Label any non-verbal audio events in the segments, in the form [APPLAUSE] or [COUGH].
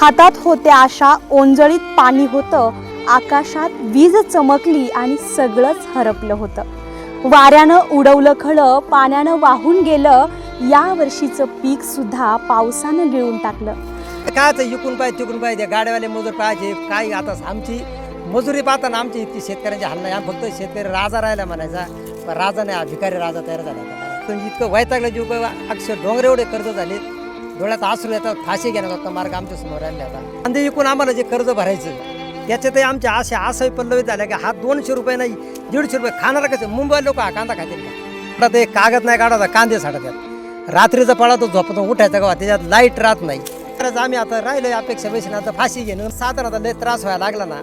हातात होत्या आशा ओंजळीत पाणी होतं. आकाशात वीज चमकली आणि सगळंच हरपलं होतं. वाऱ्यानं उडवलं खळं पाण्यानं वाहून गेलं. या वर्षीचं पीक सुद्धा पावसानं गिळून टाकलं. कायच इकून पाहिजे तिकून पाहिजे गाड्यावाले मजूर पाहिजे काय आता आमची मजुरी पाहताना आमची इतकी शेतकऱ्यांची हल्ला नाही. आम्ही फक्त शेतकरी राजा राहिला म्हणायचा. पण राजा नाही अधिकारी राजा तयार झाला पण इतकं वैतागलं जीव अक्षर डोंगर एवढे कर्ज झाले डोळ्यात आसरू येतात फाशी घेण्यात होता मार्ग आमच्यासमोर आले आता. आणि ते इकून आम्हाला जे कर्ज भरायचं त्याच्यातही आमच्या आशा असंही पल्लवित झाल्या की हा दोनशे रुपये नाही दीडशे रुपये खाणारा कसं? मुंबई लोक हा कांदा खातील का? आता ते कागद नाही काढायचा कांदे साठतात रात्रीचा पळा तो झोपतो उठायचा गावा त्याच्यात लाइट राहत नाही. खरंच आम्ही आता राहिलो अपेक्षा बेसन आता फाशी घेणं साधारण आता लय त्रास व्हायला लागला ना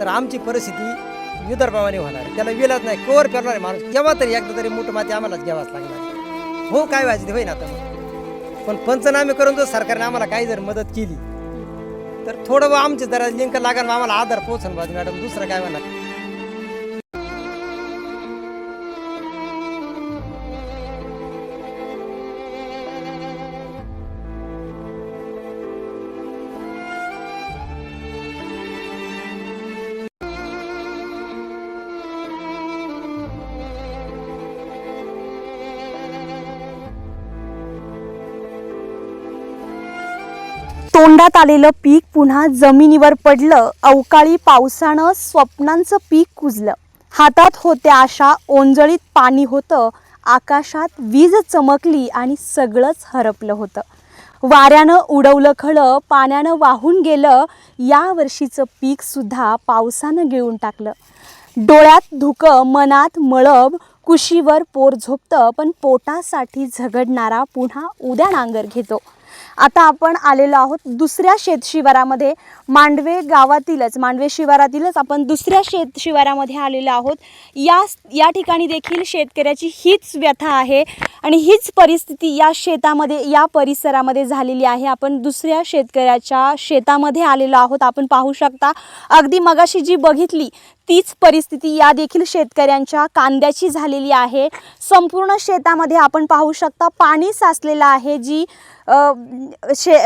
तर आमची परिस्थिती विदर्भावाने होणार त्याला विलाच नाही कोर करणार आहे माणूस केव्हा तरी एकदा तरी मोठं माती आम्हालाच घ्यावाच लागणार हो काय व्हायचं ते होईना आता. पण पंचनामे करून जर सरकारने आम्हाला काही जर मदत केली तर थोडं बा आमचे जरा लिंक लागेल मग आम्हाला आधार पोहोचन बाजू मॅडम दुसरं काय म्हणा तोंडात आलेलं पीक पुन्हा जमिनीवर पडलं. अवकाळी पावसानं स्वप्नांचं पीक कुजलं. हातात होत्या आशा ओंजळीत पाणी होतं. आकाशात वीज चमकली आणि सगळंच हरपलं होतं. वाऱ्यानं उडवलं खळं पाण्यानं वाहून गेलं. या वर्षीचं पीक सुद्धा पावसानं गिळून टाकलं. डोळ्यात धुकं मनात मळब कुशीवर पोर झोपतं पण पोटासाठी झगडणारा पुन्हा उद्या नांगर घेतो. आता आपण आलेलो आहोत दुसऱ्या शेत शिवारामध्ये. मांडवे गावातीलच मांडवे शिवारातीलच आपण दुसऱ्या शेत शिवारामध्ये आलेलो आहोत. या या ठिकाणी देखील शेतकऱ्याची हीच व्यथा आहे आणि हीच परिस्थिती या शेतामध्ये या परिसरामध्ये झालेली आहे. आपण दुसऱ्या शेतकऱ्याच्या शेतामध्ये आलेलो आहोत. आपण पाहू शकता अगदी मगाशी जी बघितली तीच परिस्थिती या देखील शेतकऱ्यांच्या कांद्याची झालेली आहे. संपूर्ण शेतामध्ये आपण पाहू शकता पाणी साचलेलं आहे जी शे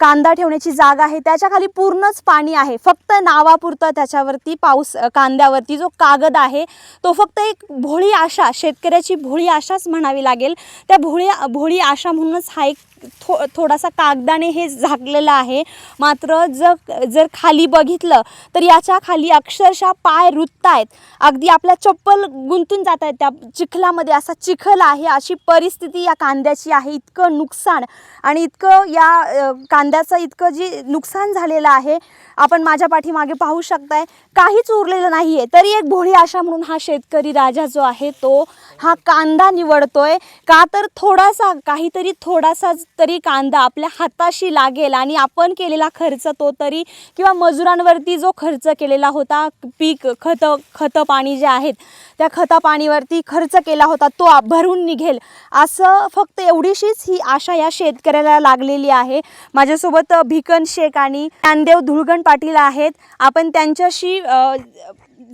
कांदा ठेवण्याची जागा आहे त्याच्याखाली पूर्णच पाणी आहे. फक्त नावापुरतं त्याच्यावरती पाऊस कांद्यावरती जो कागद आहे तो फक्त एक भोळी आशा शेतकऱ्याची भोळी आशाच म्हणावी लागेल. त्या भोळी भोळी आशा म्हणूनच हा एक थो थोडासा कागदाने हे झाकलेलं आहे. मात्र जर जर खाली बघितलं तर याच्या खाली अक्षरशः पाय रुतत आहेत. अगदी आपल्या चप्पल गुंतून जात आहेत त्या चिखलामध्ये. असा चिखल आहे अशी परिस्थिती या कांद्याची आहे. इतकं नुकसान आणि इतकं या कांद्याचं इतकं जी नुकसान झालेलं आहे आपण माझ्या पाठीमागे पाहू शकताय. काहीच उरलेलं नाही आहे तरी एक भोळी आशा म्हणून हा शेतकरी राजा जो आहे तो हा कांदा निवडतोय. का तर थोडासा काहीतरी थोडासा तरी कांदा आपल्या हाताशी लागेल आणि आपण केलेला खर्च तो तरी किंवा मजुरांवरती जो खर्च केलेला होता पीक खतं खतं पाणी जे आहेत त्या खता पाणीवरती खर्च केला होता तो भरून निघेल. असं फक्त एवढीशीच ही आशा या शेतकऱ्याला लागलेली आहे. माझ्यासोबत भिकन शेख आणि ज्ञानदेव धुळगण पाटील आहेत. आपण त्यांच्याशी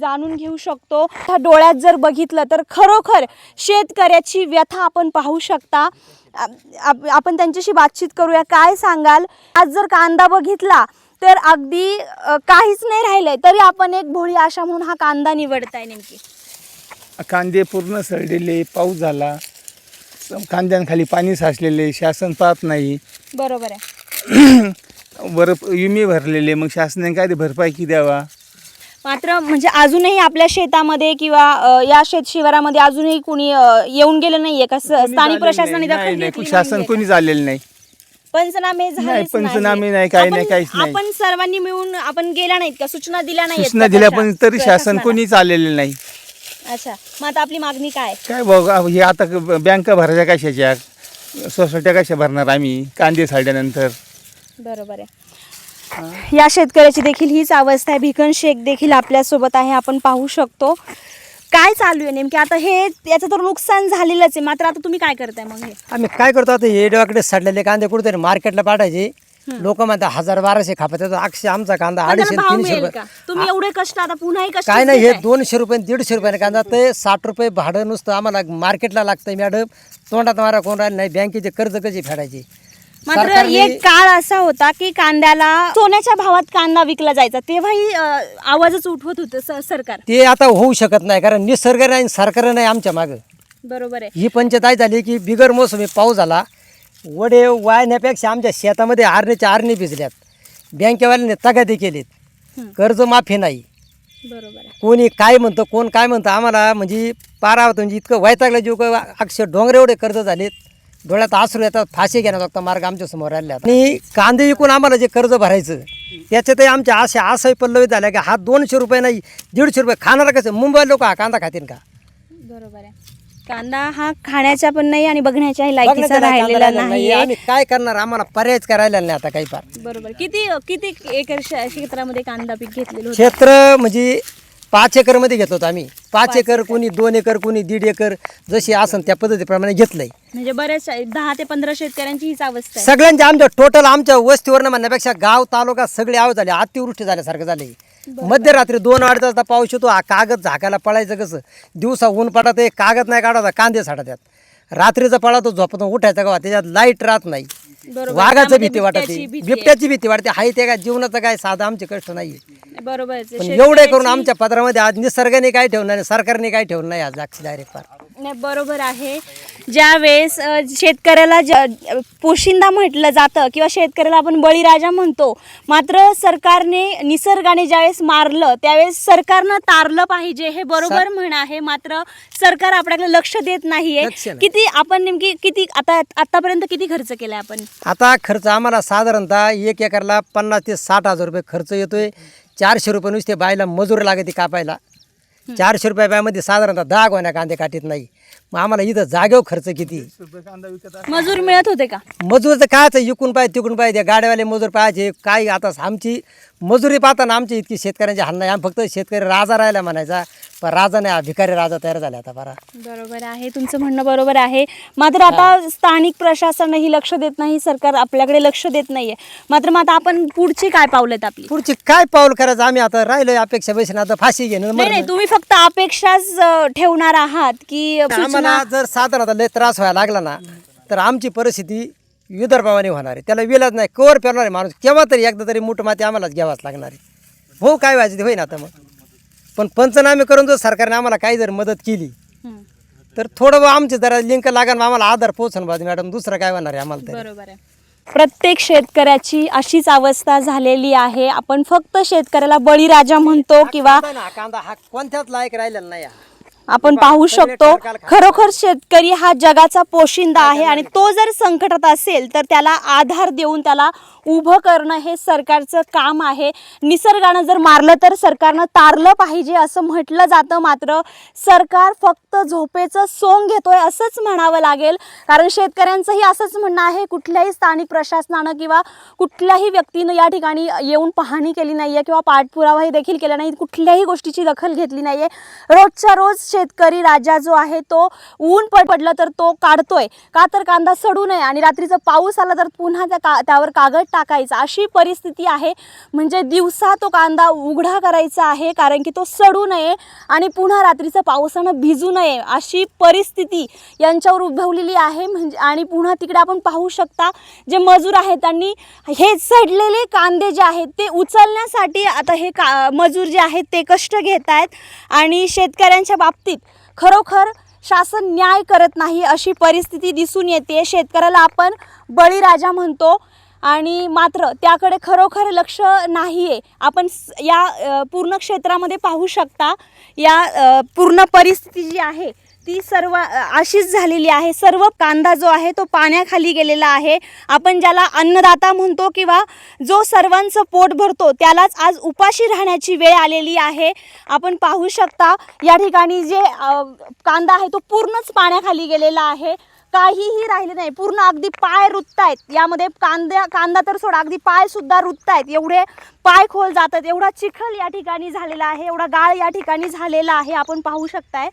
जाणून घेऊ शकतो. त्या डोळ्यात जर बघितलं तर खरोखर शेतकऱ्याची व्यथा आपण पाहू शकता. आप- आप- आपण त्यांच्याशी बातचीत करूया. काय सांगाल? आज जर कांदा बघितला तर अगदी काहीच नाही राहिलंय. तरी आपण एक भोळी आशा म्हणून हा कांदा निवडताय नेमकी. कांदे पूर्ण सडलेले पाऊस झाला. कांद्यांखाली पाणी साचलेले शासन पाहत नाही. बरोबर आहे. [CLEARS THROAT] वर विमे भरलेले मग शासनाने काय ते भरपाई की द्यावा? मात्र म्हणजे अजूनही आपल्या शेतामध्ये किंवा अ, या शेत शिवारामध्ये अजूनही कुणी अ, येऊन गेलं नाहीये का? स- स्थानिक प्रशासनाने नाही, दखल नाही, घेतली शासन नाहीये? कोणीच आलेलं नाही. पंचनामे झालेच नाही, पंचनामे नाही, काही नाही, आपण- काहीच नाही. आपण सर्वांनी मिळून आपण गेल्या नाहीत का? सूचना दिल्या नाहीत सूचना का दिल्या? पण तरी शासन प्रशासनाला? कोणीच आलेलं नाही. अच्छा मग आता आपली मागणी काय? काय बघा हे आता बँका भरायच्या कशाच्या? सोसायट्या कशा भरणार आम्ही? कांदे साडल्यानंतर बरोबर आहे. या शेतकऱ्याची देखील हीच अवस्था आहे. भिकन शेख देखील आपल्यासोबत आहे. आपण पाहू शकतो. काय चालू आहे नेमके? आता हे याचं तर नुकसान झालेलंच आहे. मात्र आता तुम्ही काय करताय मग हे? आम्ही काय करतो आता? हे डोक्याकडे सडलेले कांदे कुठेतरी मार्केटला पाठायचे. लोक म्हणतात हजार बाराशे खापात येतो अक्षय आमचा कांदा पण अडीचशे त्याला भाव तीनशे मिळेल रुपये. का? तुम्ही एवढे कष्ट आता पुन्हाही कष्ट काय नाही हे दोनशे रुपये दीडशे रुपयाने कांदा. ते साठ रुपये भाडं नुसतं आम्हाला मार्केटला लागतंय मॅडम. तोंडात मारा कोण राहिलं नाही. बँकेचे कर्ज कशी फेडायचे? मात्र सरकारने- एक काळ असा होता की कांद्याला सोन्याच्या भावात कांदा विकला जायचा. तेव्हाही अं, आवाजच उठवत होतं स- सरकार. ते आता होऊ शकत नाही कारण निसर्ग नाही आणि सरकार नाही आमच्या मागं. बरोबर आहे. ही पंचायत झाली की बिगर मोसमी पाऊस झाला वडे वाळण्यापेक्षा आमच्या शेतामध्ये आरणीच्या आरणी भिजल्यात. बँकेवाल्याने तगादे केलेत. हं. कर्जमाफी नाही. बरोबर आहे. कोणी काय म्हणतं कोण काय म्हणतं आम्हाला म्हणजे पारा होतं म्हणजे इतकं वैतागलं जीव का अक्षर डोंगर एवढे कर्ज झालेत. डोळ्यात आसरू येतात फाशी फक्त मार्ग आमच्यासमोर राहिला आणि कांदे विकून आम्हाला जे कर्ज भरायचं त्याच्यातही आमच्या आशा आशाही पल्लवित झाल्या की हा दोनशे रुपये नाही दीडशे रुपये खाणार कसं? मुंबई लोक हा कांदा खातील का? बरोबर आहे. कांदा हा खाण्याचा पण नाही आणि बघण्याच्याही लायकीचा राहिलेला नाही. आम्ही काय करणार? आम्हाला पर्यायच करायला नाही आता काही फार. बरोबर. किती किती एकर क्षेत्रामध्ये कांदा पीक घेतलेलं क्षेत्र म्हणजे पाच एकरमध्ये घेतलो होतो आम्ही. पाच एकर कोणी दोन एकर कोणी दीड एकर जशी असन त्या पद्धतीप्रमाणे घेतलंय. म्हणजे बऱ्याच दहा ते पंधरा शेतकऱ्यांची हीच अवस्था आहे. सगळ्यांच्या आमच्या टोटल आमच्या वस्तीवरनं म्हणण्यापेक्षा गाव तालुका सगळे आव झाले अतिवृष्टी झाल्यासारखं झाले. मध्यरात्री दोन अडीच वाजता पाऊस येतो हा कागद झाकायला पळायचं कसं? दिवसा ऊन पडत कागद नाही काढायचा कांदे साठत्यात रात्रीचा पळा तो झोपतो उठायचा गावा त्याच्यात लाइट राहत नाही बरोबर. वाघाचं त्यामध्ये भीती वाटते बिबट्याची भीती आहे. बिबट्याची भीती वाटते हाय ते काय जीवनाचं काय साधं आमचे कष्ट नाही बरोबर. पण एवढे करून आमच्या पदरामध्ये आज निसर्गाने काय ठेवलं नाही सरकारने काय ठेवलं नाही आज अक्षी डायरेक्ट फार नाही बरोबर आहे. ज्या वेळेस शेतकऱ्याला ज- पोशिंदा म्हटलं जातं किंवा शेतकऱ्याला आपण बळीराजा म्हणतो मात्र सरकारने निसर्गाने ज्यावेळेस मारलं त्यावेळेस सरकारनं तारलं पाहिजे हे बरोबर म्हण आहे. मात्र सरकार आपल्याकडे लक्ष देत नाहीये. लक्ष नाही. किती आपण नेमकी किती आता आतापर्यंत किती खर्च केलाय आपण? आता खर्च आम्हाला साधारणतः एक एकरला पन्नास ते साठ हजार रुपये खर्च येतोय. चारशे रुपये नुसते बायला मजूर लागते कापायला. चारशे रुपये साधारणतः दहा गोण्या कांदे काटीत नाही. मग आम्हाला इथं जागेवर खर्च किती? मजूर मिळत होते का? मजूर तर कायचं इकून पाहिजे तिकून पाहिजे गाड्यावाले मजूर पाहिजे काय आता आमची मजुरी पाहताना आमची इतकी शेतकऱ्यांची हाल नाही. आम्ही फक्त शेतकरी राजा राहिला म्हणायचा. पण राजा नाही भिकारी राजा तयार झाला आता बरा. बरोबर आहे. तुमचं म्हणणं बरोबर आहे. मात्र आता स्थानिक प्रशासनही लक्ष देत नाही. सरकार आपल्याकडे लक्ष देत नाहीये. मात्र मग आता आपण पुढची काय पावलेत आपली? पुढची काय पाऊल करायचं? आम्ही आता राहिलोय अपेक्षा बसून. आता फाशी घेणं नाही मरणं. नाही तुम्ही फक्त अपेक्षाच अ, ठेवणार आहात की सूचना आम्हाला जर साधारण आता लय त्रास व्हायला लागला ना तर आमची परिस्थिती विदर्भावाने होणार आहे. त्याला विलाज नाही कवर पेरणार आहे माणूस केव्हा तरी एकदा तरी मोठं माती आम्हालाच घ्यावाच लागणार आहे. हो काय व्हायचं ते होईना आता मग. पण पंचनामे करून जर सरकारने आम्हाला काही जर मदत केली तर थोडं आमचे जरा लिंक लागेल आम्हाला आधार पोहोचन बा मॅडम दुसरं काय होणार आहे आम्हाला तरी. बरोबर आहे. प्रत्येक शेतकऱ्याची अशीच अवस्था झालेली आहे. आपण फक्त शेतकऱ्याला बळीराजा म्हणतो किंवा कांदा हा कोणत्याच लायक राहिलेला नाही. आपण पाहू शकतो. खरोखर शेतकरी हा जगाचा पोशिंदा आहे आणि तो जर संकटात असेल तर त्याला आधार देऊन त्याला उभं करणं हे सरकारचं काम आहे. निसर्गानं जर मारलं तर सरकारनं तारलं पाहिजे असं म्हटलं जातं मात्र सरकार फक्त झोपेचं सोंग घेतोय असंच म्हणावं लागेल. कारण शेतकऱ्यांचंही असंच म्हणणं आहे कुठल्याही स्थानिक प्रशासनानं किंवा कुठल्याही व्यक्तीनं या ठिकाणी येऊन पाहणी केली नाही आहे किंवा पाठपुरावाही देखील केला नाही कुठल्याही गोष्टीची दखल घेतली नाही आहे रोजच्या रोज शेतकरी राजा जो आहे तो ऊन पडलं तर तो काढतोय. का तर कांदा सडू नये आणि रात्रीचा पाऊस आला तर पुन्हा त्या का त्यावर कागद टाकायचा. अशी परिस्थिती आहे. म्हणजे दिवसा तो कांदा उघडा करायचा आहे कारण की तो सडू नये आणि पुन्हा रात्रीचं पावसानं भिजू नये अशी परिस्थिती यांच्यावर उद्भवलेली आहे. म्हणजे आणि पुन्हा तिकडे आपण पाहू शकता जे मजूर आहेत त्यांनी हे सडलेले कांदे जे आहेत ते उचलण्यासाठी आता हे का मजूर जे आहेत ते कष्ट घेत आहेत आणि शेतकऱ्यांच्या बाबतीत खरोखर शासन न्याय करत नाही अशी परिस्थिती दिसून येते. शेतकऱ्याला आपण बळीराजा म्हणतो आणि मात्र त्याकडे खरोखर लक्ष नाही आहे आपण या पूर्ण क्षेत्रामध्ये पाहू शकता. या पूर्ण परिस्थिती जी आहे ती सर्व अशीच झालेली आहे. सर्व कांदा जो आहे तो पाण्याखाली गेलेला आहे. आपण ज्याला अन्नदाता म्हणतो किंवा जो सर्वांचं पोट भरतो त्यालाच आज उपाशी राहण्याची वेळ आलेली आहे. आपण पाहू शकता या ठिकाणी जे कांदा आहे तो पूर्णच पाण्याखाली गेलेला आहे. काहीही राहिले नाही. पूर्ण अगदी पाय रुततायत यामध्ये कांद्या कांदा तर सोडा अगदी पायसुद्धा रुतत रुततायत एवढे पाय खोल जातात. एवढा चिखल या ठिकाणी झालेला आहे. एवढा गाळ या ठिकाणी झालेला आहे. आपण पाहू शकताय.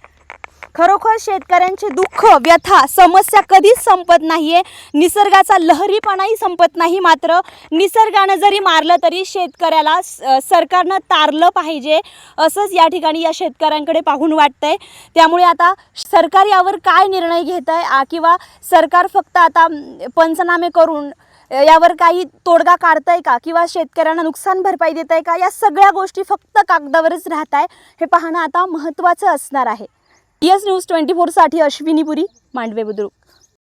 खरोखर शेतकऱ्यांचे दुःख व्यथा समस्या कधीच संपत नाही आहे निसर्गाचा लहरीपणाही संपत नाही मात्र निसर्गानं जरी मारलं तरी शेतकऱ्याला सरकारनं तारलं पाहिजे असंच या ठिकाणी या शेतकऱ्यांकडे पाहून वाटतं आहे त्यामुळे आता सरकार यावर काय निर्णय घेत आहे किंवा सरकार फक्त आता पंचनामे करून यावर काही तोडगा काढताय का? किंवा शेतकऱ्यांना नुकसान भरपाई देत आहे का? या सगळ्या गोष्टी फक्त कागदावरच राहत आहे हे पाहणं आता महत्त्वाचं असणार आहे. टी एस न्यूज ट्वेंटी फोरसाठी अश्विनी पुरी मांडवे बुद्रुक.